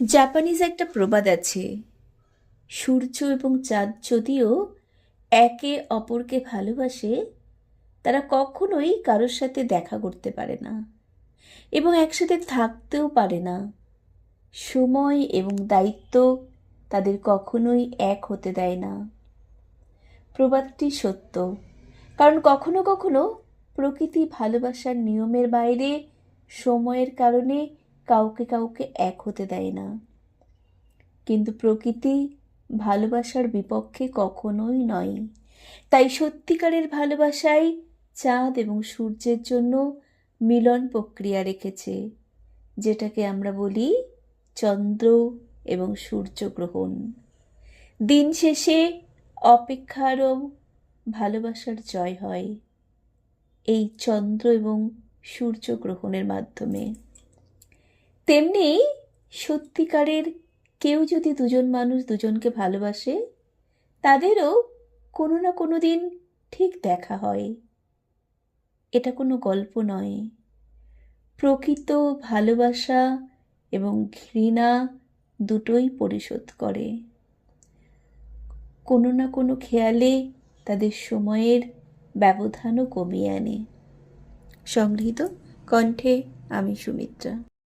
Japanese একটা প্রবাদ আছে। সূর্য এবং চাঁদ যদিও একে অপরকে ভালোবাসে, তারা কখনোই কারোর সাথে দেখা করতে পারে না এবং একসাথে থাকতেও পারে না। সময় এবং দায়িত্ব তাদের কখনোই এক হতে দেয় না। প্রবাদটি সত্য, কারণ কখনো কখনো প্রকৃতি ভালোবাসার নিয়মের বাইরে, সময়ের কারণে কাউকে কাউকে এক হতে দেয় না। কিন্তু প্রকৃতি ভালোবাসার বিপক্ষে কখনোই নয়। তাই সত্যিকারের ভালোবাসাই চাঁদ এবং সূর্যের জন্য মিলন প্রক্রিয়া রেখেছে, যেটাকে আমরা বলি চন্দ্র এবং সূর্যগ্রহণ দিন শেষে অপেক্ষারও ভালোবাসার জয় হয় এই চন্দ্র এবং সূর্যগ্রহণের মাধ্যমে। তেমনি সত্যিকারের কেউ যদি দুজন মানুষ দুজনকে ভালোবাসে, তাদেরও কোনো না কোনো দিন ঠিক দেখা হয়। এটা কোনো গল্প নয়। প্রকৃত ভালোবাসা এবং ঘৃণা দুটোই পরিশোধ করে। কোনো না কোনো খেয়ালে তাদের সময়ের ব্যবধানও কমিয়ে আনে। সংগৃহীত কণ্ঠে আমি সুমিত্রা।